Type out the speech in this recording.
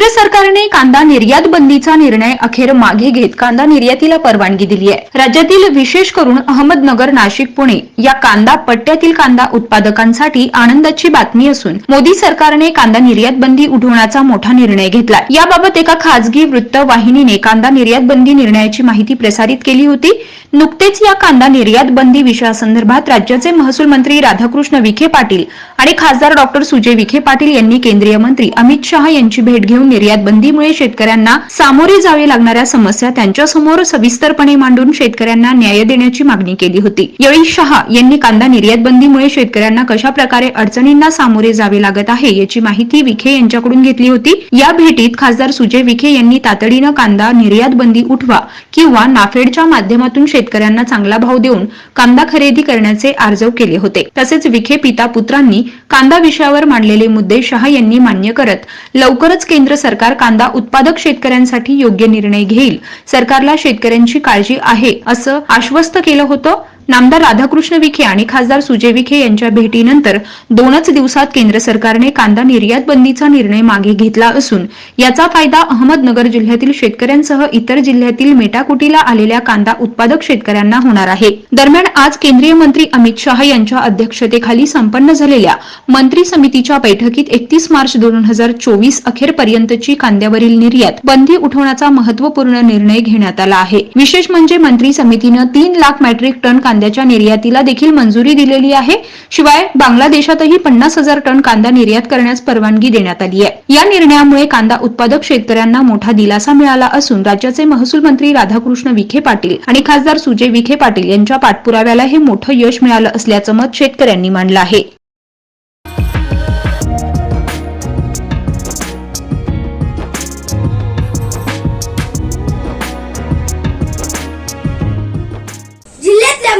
केंद्र सरकारने कांदा निर्यात बंदीचा निर्णय अखेर मागे घेत कांदा निर्यातीला परवानगी दिली आहे. राज्यातील विशेष करून अहमदनगर नाशिक पुणे या कांदा पट्ट्यातील कांदा उत्पादकांसाठी आनंदाची बातमी असून मोदी सरकारने कांदा निर्यात बंदी उठवण्याचा मोठा निर्णय घेतला याबाबत एका खासगी वृत्तवाहिनीने कांदा निर्यात बंदी निर्णयाची माहिती प्रसारित केली होती. नुकतेच या कांदा निर्यात बंदी विषयासंदर्भात राज्याचे महसूल मंत्री राधाकृष्ण विखे पाटील आणि खासदार डॉक्टर सुजय विखे पाटील यांनी केंद्रीय मंत्री अमित शहा यांची भेट घेऊन निर्यात बंदीमुळे शेतकऱ्यांना सामोरे जावे लागणाऱ्या समस्या त्यांच्यासमोर सविस्तरपणे मांडून शेतकऱ्यांना न्याय देण्याची मागणी केली होती. यावेळी शहा यांनी कांदा निर्यात बंदीमुळे शेतकऱ्यांना कशा प्रकारे अडचणींना सामोरे जावे लागत आहे याची माहिती विखे यांच्याकडून घेतली होती. या भेटीत खासदार सुजय विखे यांनी तातडीनं कांदा निर्यात बंदी उठवा किंवा नाफेडच्या माध्यमातून शेतकऱ्यांना चांगला भाव देऊन कांदा खरेदी करण्याचे आर्जव केले होते. तसेच विखे पिता पुत्रांनी कांदा विषयावर मांडलेले मुद्दे शहा यांनी मान्य करत लवकरच केंद्र सरकार कांदा उत्पादक शेतकऱ्यांसाठी योग्य निर्णय घेईल. सरकारला शेतकऱ्यांची काळजी आहे असं आश्वस्त केलं होतं नामदार राधाकृष्ण विखे आणि खासदार सुजय विखे यांच्या भेटीनंतर दोनच दिवसात केंद्र सरकारने कांदा निर्यात बंदीचा निर्णय मागे घेतला असून याचा फायदा अहमदनगर जिल्ह्यातील शेतकऱ्यांसह इतर जिल्ह्यातील मेटाकुटीला आलेल्या कांदा उत्पादक शेतकऱ्यांना होणार आहे. दरम्यान आज केंद्रीय मंत्री अमित शहा यांच्या अध्यक्षतेखाली संपन्न झालेल्या मंत्री समितीच्या बैठकीत एकतीस मार्च दोन हजार चोवीस अखेरपर्यंतची कांद्यावरील निर्यात बंदी उठवण्याचा महत्त्वपूर्ण निर्णय घेण्यात आला आहे. विशेष म्हणजे मंत्री समितीनं तीन लाख मॅट्रिक टन कांदा कांद्याच्या निर्यातीला देखील मंजुरी दिलेली आहे. शिवाय बांगलादेशातही पन्नास हजार टन कांदा निर्यात करण्यास परवानगी देण्यात आली आहे. या निर्णयामुळे कांदा उत्पादक शेतकऱ्यांना मोठा दिलासा मिळाला असून राज्याचे महसूल मंत्री राधाकृष्ण विखे पाटील आणि खासदार सुजय विखे पाटील यांच्या पाठपुराव्याला हे मोठं यश मिळालं असल्याचं मत शेतकऱ्यांनी मांडलं आहे.